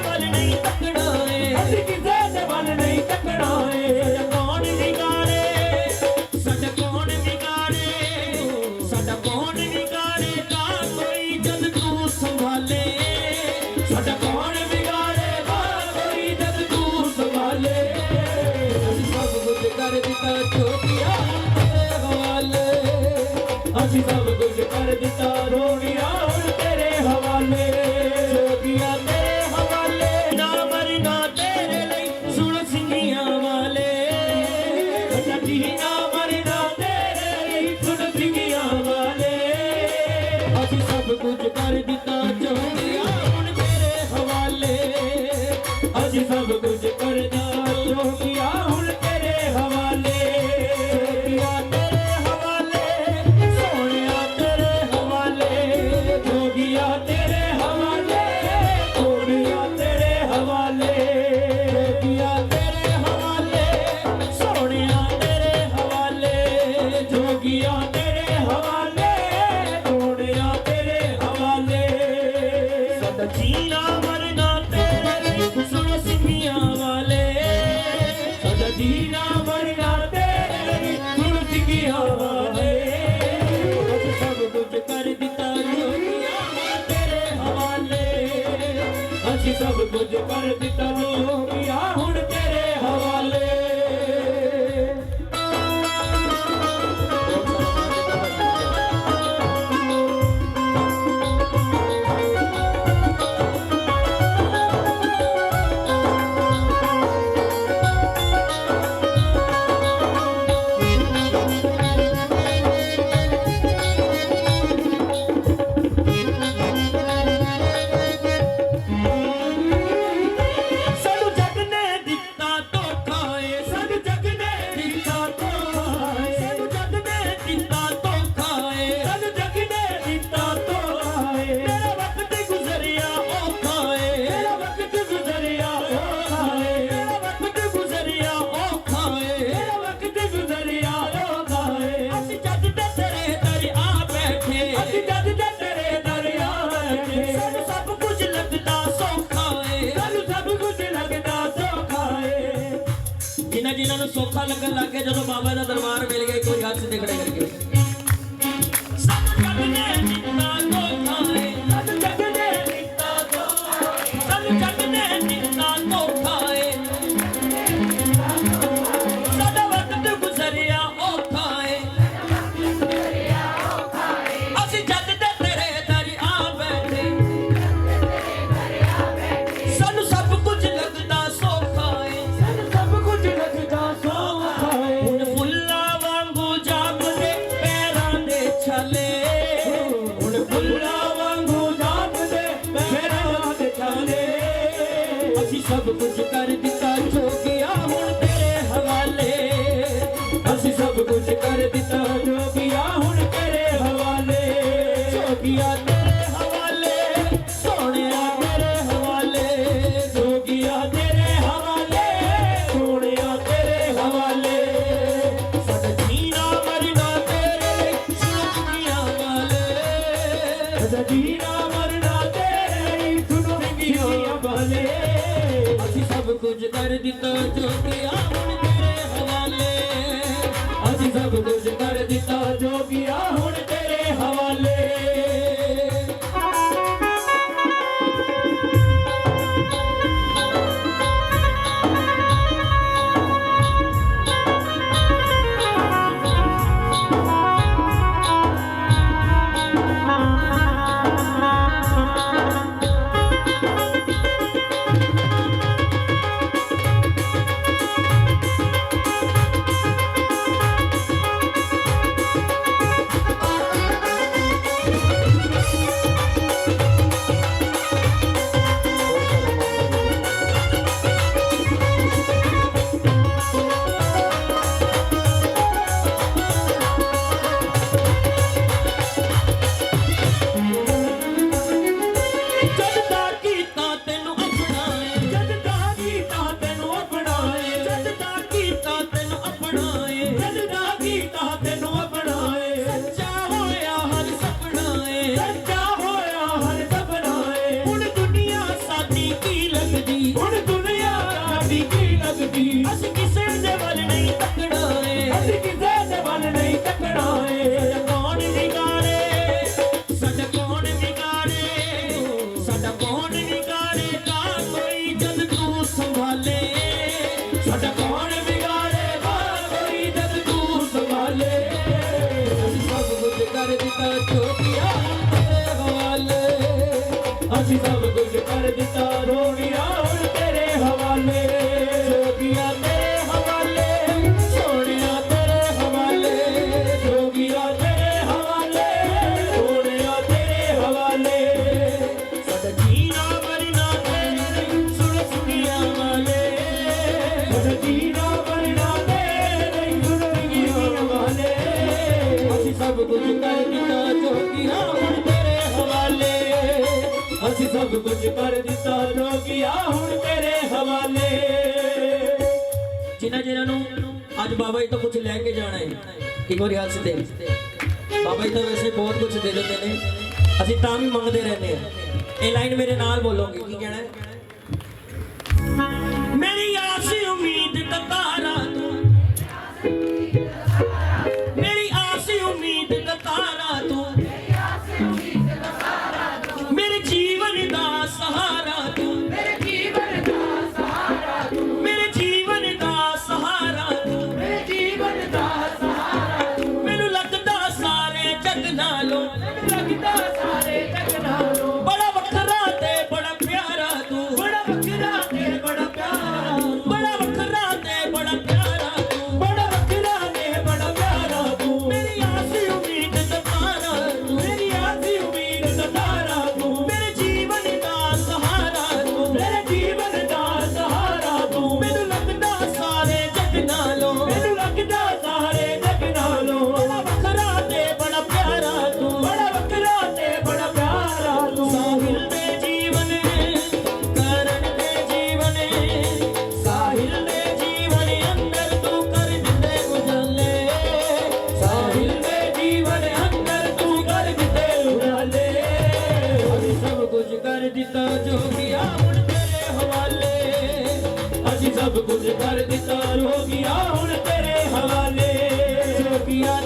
ਵੱਲ ਨਹੀਂ ਤੱਕਣਾ ਏ। ਦੇ ਵੱਲ ਨਹੀਂ ਤੱਕਣਾ ਕੌਣ ਵਿਗਾੜੇ ਸਾਡਾ ਕੌਣ ਵਿਗਾੜੇ ਸਾਡਾ ਕੌਣ ਵਿਗਾੜੇ ਜਦ ਤੂੰ ਸਾਡਾ ਜੀਣਾ ਮਰਨਾ ਤੇਰੇ ਲਈ ਸੁਣ ਸਿੰਘੀਆਂ ਵਾਲੇ। ਸਾਡਾ ਜੀਣਾ ਮਰਨਾ ਤੇਰੇ ਲਈ ਸੁਣ ਸਿੰਘੀਆਂ ਵਾਲੇ। ਬਸ ਸਭ ਕੁਝ ਕਰ ਦਿੱਤਾ ਜੋਗੀਆਂ ਤੇਰੇ ਹਵਾਲੇ। ਅਸੀਂ ਸਭ ਕੁਝ ਕਰ ਦਿੱਤਾ ਜੋਗੀਆਂ ਸੌਖਾ ਲੱਗਣ ਲੱਗ ਗਿਆ ਜਦੋਂ ਬਾਬਾ ਦਾ ਦਰਬਾਰ ਮਿਲ ਗਿਆ ਕੋਈ ਹੱਥ ਤੇ ਖੜੇ ਕਰਕੇ। sobe com esse cara de ਕੁਝ ਕਰ ਦਿੱਤਾ ਜੋ ਕਿਆ Magical ਕੁਝ ਕਰ ਦਿੱਤਾ, ਰੋਗਿਆ ਹੁਣ ਤੇਰੇ ਹਵਾਲੇ। ਜਿਨ੍ਹਾਂ ਜਿਨ੍ਹਾਂ ਨੂੰ ਅੱਜ ਬਾਬਾ ਜੀ ਤੋਂ ਕੁਝ ਲੈ ਕੇ ਜਾਣਾ ਹੈ, ਇੱਕ ਵਾਰੀ ਹੱਥ ਦੇ ਬਾਬਾ ਜੀ ਤਾਂ ਵੈਸੇ ਬਹੁਤ ਕੁਝ ਦੇ ਦਿੰਦੇ ਨੇ। ਅਸੀਂ ਤਾਂ ਵੀ ਮੰਗਦੇ ਰਹਿੰਦੇ ਆ ਇਹ ਲਾਈਨ ਮੇਰੇ ਨਾਲ ਬੋਲੋਗੇ, ਕੀ ਕਹਿਣਾ ਹੈ? ਮੇਰੀ ਆਸ ਉਮੀਦ ਦਾ ਦਿੱਤਾ ਜੋਗਿਆ ਹੁਣ ਤੇਰੇ ਹਵਾਲੇ। ਅਸੀਂ ਸਭ ਕੁਝ ਕਰ ਦਿੱਤਾ, ਰੋਗਿਆ ਹੁਣ ਤੇਰੇ ਹਵਾਲੇ। ਜੋਗਿਆ